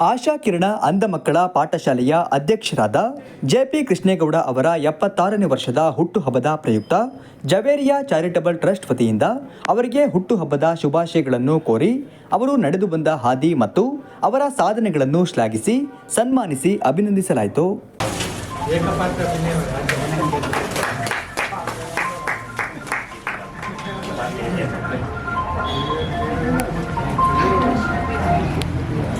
ಆಶಾ ಕಿರಣ ಅಂಧ ಮಕ್ಕಳ ಪಾಠಶಾಲೆಯ ಅಧ್ಯಕ್ಷರಾದ ಜೆಪಿ ಕೃಷ್ಣೇಗೌಡ ಅವರ ಎಪ್ಪತ್ತಾರನೇ ವರ್ಷದ ಹುಟ್ಟುಹಬ್ಬದ ಪ್ರಯುಕ್ತ ಜವೇರಿಯಾ ಚಾರಿಟಬಲ್ ಟ್ರಸ್ಟ್ ವತಿಯಿಂದ ಅವರಿಗೆ ಹುಟ್ಟುಹಬ್ಬದ ಶುಭಾಶಯಗಳನ್ನು ಕೋರಿ ಅವರು ನಡೆದು ಬಂದ ಹಾದಿ ಮತ್ತು ಅವರ ಸಾಧನೆಗಳನ್ನು ಶ್ಲಾಘಿಸಿ, ಸನ್ಮಾನಿಸಿ, ಅಭಿನಂದಿಸಲಾಯಿತು.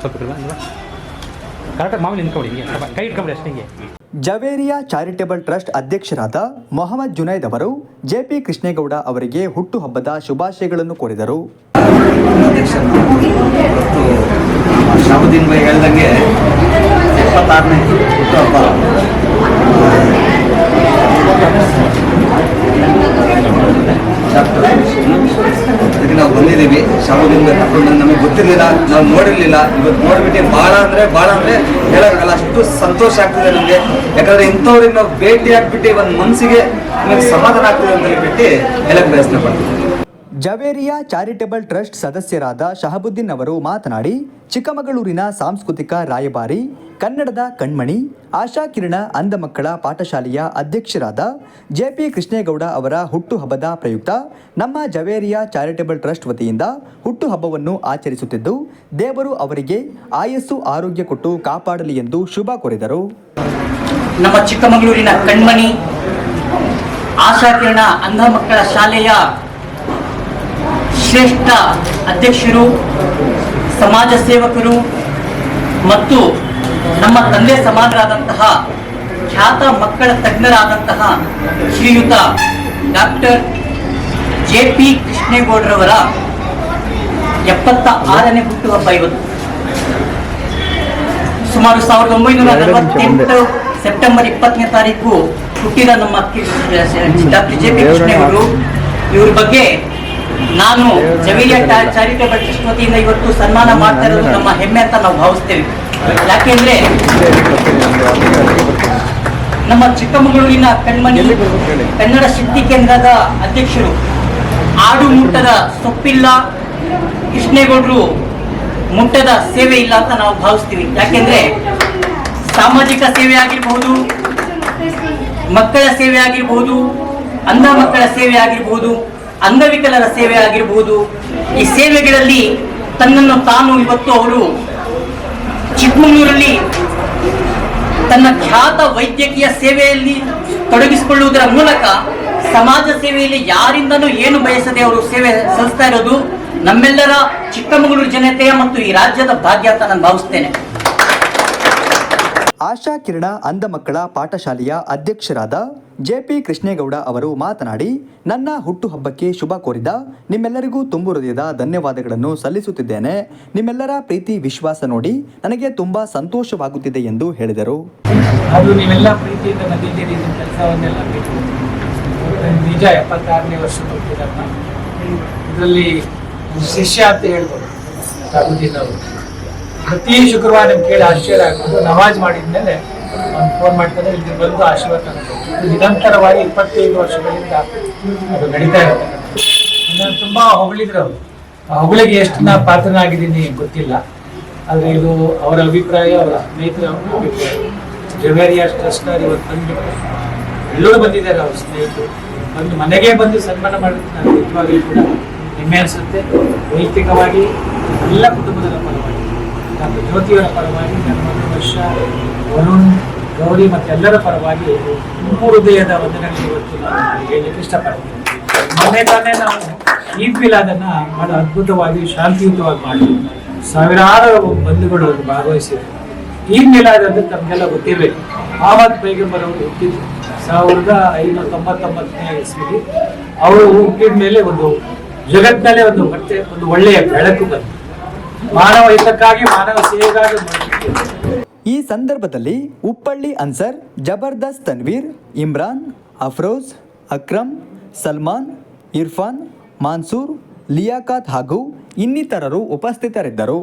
ಸ್ವಲ್ಪ ಕರೆಕ್ಟಾಗಿ ಮಾಮೂಲಿ ನಿಂತ್ಕೊಡಿ ಹಿಂಗೆ. ಕೈ ಇಟ್ಕೊಂಬಿಡಿ ಅಷ್ಟೇ ಹಿಂಗೆ. ಜವೇರಿಯಾ ಚಾರಿಟೇಬಲ್ ಟ್ರಸ್ಟ್ ಅಧ್ಯಕ್ಷರಾದ ಮೊಹಮ್ಮದ್ ಜುನೈದ್ ಅವರು ಜೆಪಿ ಕೃಷ್ಣೇಗೌಡ ಅವರಿಗೆ ಹುಟ್ಟುಹಬ್ಬದ ಶುಭಾಶಯಗಳನ್ನು ಕೋರಿದರು. ಶಾಬುದ್ದೀನ್ ಬೈ ಹೇಳ್ದಂಗೆ ಎಪ್ಪತ್ತಾರನೇ ಹುಟ್ಟುಹಬ್ಬ ಡಾಕ್ಟರ್ ಇದಕ್ಕೆ ನಾವು ಬಂದಿದ್ದೀವಿ ಶಾಬುದ್ದೀನ್ ತಗೊಂಡು ನಮಗೆ ಗೊತ್ತಿರಲಿಲ್ಲ. ನಾವು ನೋಡಿರಲಿಲ್ಲ. ಇವತ್ತು ನೋಡ್ಬಿಟ್ಟು ಭಾಳ ಅಂದರೆ ಭಾಳ ಅಂದರೆ ಹೇಳೋಕ್ಕಾಗಲ್ಲ. ಅಷ್ಟು ಸಂತೋಷ ಆಗ್ತಿದೆ ನಮಗೆ. ಯಾಕಂದರೆ ಇಂಥವ್ರಿಗೆ ನಾವು ಭೇಟಿ ಆಗ್ಬಿಟ್ಟು ಒಂದು ಮನಸ್ಸಿಗೆ ನಮಗೆ ಸಮಾಧಾನ ಆಗ್ತಿದೆ ಅಂತ ಹೇಳ್ಬಿಟ್ಟು ಹೇಳಕ್ಕೆ ಪ್ರಯತ್ನ ಪಡ್ತೀವಿ. ಜವೇರಿಯಾ ಚಾರಿಟೇಬಲ್ ಟ್ರಸ್ಟ್ ಸದಸ್ಯರಾದ ಶಹಬುದ್ದೀನ್ ಅವರು ಮಾತನಾಡಿ, ಚಿಕ್ಕಮಗಳೂರಿನ ಸಾಂಸ್ಕೃತಿಕ ರಾಯಭಾರಿ ಕನ್ನಡದ ಕಣ್ಮಣಿ ಆಶಾಕಿರಣ ಅಂಧಮಕ್ಕಳ ಅಂಧ ಪಾಠಶಾಲೆಯ ಅಧ್ಯಕ್ಷರಾದ ಜೆಪಿ ಕೃಷ್ಣೇಗೌಡ ಅವರ ಹುಟ್ಟುಹಬ್ಬದ ಪ್ರಯುಕ್ತ ನಮ್ಮ ಜವೇರಿಯಾ ಚಾರಿಟೇಬಲ್ ಟ್ರಸ್ಟ್ ವತಿಯಿಂದ ಹುಟ್ಟುಹಬ್ಬವನ್ನು ಆಚರಿಸುತ್ತಿದ್ದು, ದೇವರು ಅವರಿಗೆ ಆಯಸ್ಸು ಆರೋಗ್ಯ ಕೊಟ್ಟು ಕಾಪಾಡಲಿ ಎಂದು ಶುಭ ಕೋರಿದರು. ನಮ್ಮ ಚಿಕ್ಕಮಗಳೂರಿನ ಕಣ್ಮಣಿ ಆಶಾಕಿರಣ ಅಂಧ ಮಕ್ಕಳ ಶಾಲೆಯ ಶ್ರೇಷ್ಠ ಅಧ್ಯಕ್ಷರು ಸಮಾಜ ಸೇವಕರು ಮತ್ತು ನಮ್ಮ ತಂದೆ ಸಮಾನರಾದಂತಹ ಖ್ಯಾತ ಮಕ್ಕಳ ತಜ್ಞರಾದಂತಹ ಶ್ರೀಯುತ ಡಾಕ್ಟರ್ ಜೆ ಪಿ ಕೃಷ್ಣೇಗೌಡರವರ ಎಪ್ಪತ್ತ ಆರನೇ ಹುಟ್ಟುಹಬ್ಬ ಇವತ್ತು. ಸುಮಾರು ಸಾವಿರದ ಒಂಬೈನೂರ ನಲವತ್ತೆಂಟು ಸೆಪ್ಟೆಂಬರ್ ಇಪ್ಪತ್ತನೇ ತಾರೀಕು ಹುಟ್ಟಿದ ನಮ್ಮ ಡಾಕ್ಟರ್ ಜೆ ಪಿ ಕೃಷ್ಣೇಗೌಡರು. ಇವ್ರ ಬಗ್ಗೆ ನಾನು ಜವೇರಿಯಾ ಚಾರಿಟೇಬಲ್ ಟ್ರಸ್ಟ್ ವತಿಯಿಂದ ಇವತ್ತು ಸನ್ಮಾನ ಮಾಡ್ತಾ ಇರೋದು ನಮ್ಮ ಹೆಮ್ಮೆ ಅಂತ ನಾವು ಭಾವಿಸ್ತೇವೆ. ಯಾಕೆಂದ್ರೆ ನಮ್ಮ ಚಿಕ್ಕಮಗಳೂರಿನ ಕಣ್ಮಣಿ ಕನ್ನಡ ಶಕ್ತಿ ಕೇಂದ್ರದ ಅಧ್ಯಕ್ಷರು ಆಡು ಮುಟ್ಟದ ಸೊಪ್ಪಿಲ್ಲ, ಕೃಷ್ಣೇಗೌಡರು ಮುಟ್ಟದ ಸೇವೆ ಇಲ್ಲ ಅಂತ ನಾವು ಭಾವಿಸ್ತೀವಿ. ಯಾಕೆಂದ್ರೆ ಸಾಮಾಜಿಕ ಸೇವೆ ಆಗಿರಬಹುದು ಮಕ್ಕಳ ಸೇವೆ ಆಗಿರಬಹುದು ಅಂಧ ಮಕ್ಕಳ ಸೇವೆ ಆಗಿರಬಹುದು ಅಂಗವಿಕಲರ ಸೇವೆ ಆಗಿರಬಹುದು ಈ ಸೇವೆಗಳಲ್ಲಿ ತನ್ನನ್ನು ತಾನು ಇವತ್ತು ಅವರು ಚಿಕ್ಕಮಗಳೂರಲ್ಲಿ ತನ್ನ ಖ್ಯಾತ ವೈದ್ಯಕೀಯ ಸೇವೆಯಲ್ಲಿ ತೊಡಗಿಸಿಕೊಳ್ಳುವುದರ ಮೂಲಕ ಸಮಾಜ ಸೇವೆಯಲ್ಲಿ ಯಾರಿಂದನೂ ಏನು ಬಯಸದೆ ಅವರು ಸೇವೆ ಸಲ್ಲಿಸ್ತಾ ಇರೋದು ನಮ್ಮೆಲ್ಲರ ಚಿಕ್ಕಮಗಳೂರು ಜನತೆಯ ಮತ್ತು ಈ ರಾಜ್ಯದ ಭಾಗ್ಯ ಅಂತ ನಾನು ಭಾವಿಸ್ತೇನೆ. ಆಶಾ ಕಿರಣ ಅಂಧ ಮಕ್ಕಳ ಪಾಠಶಾಲೆಯ ಅಧ್ಯಕ್ಷರಾದ ಜೆಪಿ ಕೃಷ್ಣೇಗೌಡ ಅವರು ಮಾತನಾಡಿ, ನನ್ನ ಹುಟ್ಟುಹಬ್ಬಕ್ಕೆ ಶುಭ ಕೋರಿದ ನಿಮ್ಮೆಲ್ಲರಿಗೂ ತುಂಬು ಹೃದಯದ ಧನ್ಯವಾದಗಳನ್ನು ಸಲ್ಲಿಸುತ್ತಿದ್ದೇನೆ. ನಿಮ್ಮೆಲ್ಲರ ಪ್ರೀತಿ, ವಿಶ್ವಾಸ ನೋಡಿ ನನಗೆ ತುಂಬಾ ಸಂತೋಷವಾಗುತ್ತಿದೆ ಎಂದು ಹೇಳಿದರು. ಅದು ನಿಜ ಎಪ್ಪತ್ತಾರನೇ ವರ್ಷ ಇದರಲ್ಲಿ ಶಿಷ್ಯ ಅಂತ ಹೇಳ್ಬೋದು. ಪ್ರತಿ ಶುಕ್ರವಾರ ನಿಮ್ಗೆ ಕೇಳಿ ಆಶ್ಚರ್ಯ ಆಗ್ಬೋದು. ನಮಾಜ್ ಮಾಡಿದ್ಮೇಲೆ ಒಂದು ಫೋನ್ ಮಾಡ್ತಾರೆ ಇಲ್ಲಿ ಬಂದು ಆಶೀರ್ವಾದ ತಗೊಂಡು ನಿರಂತರವಾಗಿ ಇಪ್ಪತ್ತೈದು ವರ್ಷಗಳಿಂದ ಅದು ನಡೀತಾ ಇರುತ್ತೆ. ನನ್ನ ತುಂಬಾ ಹೊಗಳಿದ್ರು ಅವರು. ಆ ಹೊಗಳಿಗೆ ಎಷ್ಟು ನಾ ಪಾತ್ರನಾಗಿದ್ದೀನಿ ಗೊತ್ತಿಲ್ಲ. ಆದರೆ ಇದು ಅವರ ಅಭಿಪ್ರಾಯ, ಅವರ ಸ್ನೇಹಿತರ ಅಭಿಪ್ರಾಯ. ಜವೇರಿಯಾ ಟ್ರಸ್ಟ್ನವ್ರು ಇವತ್ತು ಬಂದ್ಬಿಟ್ಟು ಎಲ್ಲರೂ ಬಂದಿದ್ದಾರೆ ಅವ್ರ ಸ್ನೇಹಿತರು. ಬಂದು ಮನೆಗೆ ಬಂದು ಸನ್ಮಾನ ಮಾಡಿದ್ರೆ ನನಗೆ ನಿಜವಾಗ್ಲೂ ಕೂಡ ಹೆಮ್ಮೆ ಅನಿಸುತ್ತೆ. ವೈಯಕ್ತಿಕವಾಗಿ ಎಲ್ಲ ಕುಟುಂಬದ ಪರವಾಗಿ. ನಮ್ಮ ಜ್ಯೋತಿಗಳ ಪರವಾಗಿ ನನ್ನ ವರ್ಷ ವರುಣ್ ಗೌರಿ ಮತ್ತು ಎಲ್ಲರ ಪರವಾಗಿ ಹೃದಯದ ವಂದನೆಗಳು ಇವತ್ತು ನಾನು ಹೇಳಲಿಕ್ಕೆ ಇಷ್ಟಪಡ್ತೀನಿ. ಮೊನ್ನೆ ತಾನೇ ನಾವು ಈ ಅದನ್ನು ಬಹಳ ಅದ್ಭುತವಾಗಿ, ಶಾಂತಿಯುತವಾಗಿ ಮಾಡಿ ಸಾವಿರಾರು ಬಂಧುಗಳು ಅವರು ಭಾಗವಹಿಸಿದ್ರು. ಈ ಮಿಲಾದ್ ಅಂದ್ರೆ ತಮಗೆಲ್ಲ ಗೊತ್ತಿರಬೇಕು ಆವಾಗ ಪೈಗಂಬರ್ ಅವರು ಹುಟ್ಟಿದ್ರು ಸಾವಿರದ ಐನೂರ ತೊಂಬತ್ತೊಂಬತ್ತನೇ ಇಸ್ವಿಲಿ. ಅವರು ಹುಟ್ಟಿದ ಮೇಲೆ ಒಂದು ಜಗತ್ತಿನಲ್ಲೇ ಒಂದು ಮತ್ತೆ ಒಂದು ಒಳ್ಳೆಯ ಬೆಳಕು ಬಂತು. ಮಾನವ ಹಿತಕ್ಕಾಗಿ, ಮಾನವ ಸೇವೆಗಾಗಿ ಈ ಸಂದರ್ಭದಲ್ಲಿ ಉಪ್ಪಳ್ಳಿ ಅನ್ಸರ್, ಜಬರ್ದಸ್ತ್ ತನ್ವೀರ್, ಇಮ್ರಾನ್, ಅಫ್ರೋಜ್, ಅಕ್ರಮ್, ಸಲ್ಮಾನ್, ಇರ್ಫಾನ್, ಮಾನ್ಸೂರ್ ಲಿಯಾಕಾತ್ ಹಾಗೂ ಇನ್ನಿತರರು ಉಪಸ್ಥಿತರಿದ್ದರು.